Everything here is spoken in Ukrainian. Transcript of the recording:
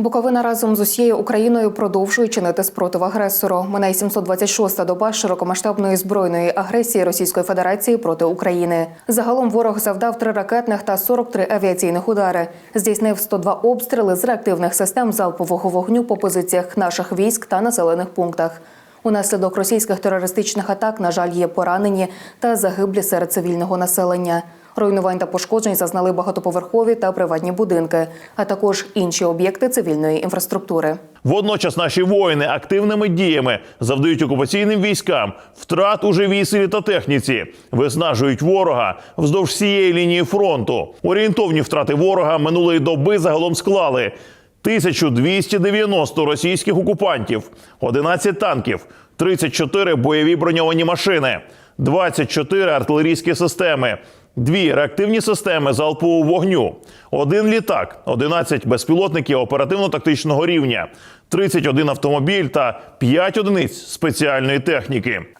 Буковина разом з усією Україною продовжує чинити спротив агресору. Минає 726-та доба широкомасштабної збройної агресії Російської Федерації проти України. Загалом ворог завдав три ракетних та 43 авіаційних удари. Здійснив 102 обстріли з реактивних систем залпового вогню по позиціях наших військ та населених пунктах. Унаслідок російських терористичних атак, на жаль, є поранені та загиблі серед цивільного населення. Руйнувань та пошкоджень зазнали багатоповерхові та приватні будинки, а також інші об'єкти цивільної інфраструктури. Водночас наші воїни активними діями завдають окупаційним військам втрат у живій силі та техніці, виснажують ворога вздовж всієї лінії фронту. Орієнтовні втрати ворога минулої доби загалом склали 1290 російських окупантів, 11 танків, 34 бойові броньовані машини, 24 артилерійські системи. Дві реактивні системи залпового вогню, один літак, 11 безпілотників оперативно-тактичного рівня, 31 автомобіль та 5 одиниць спеціальної техніки.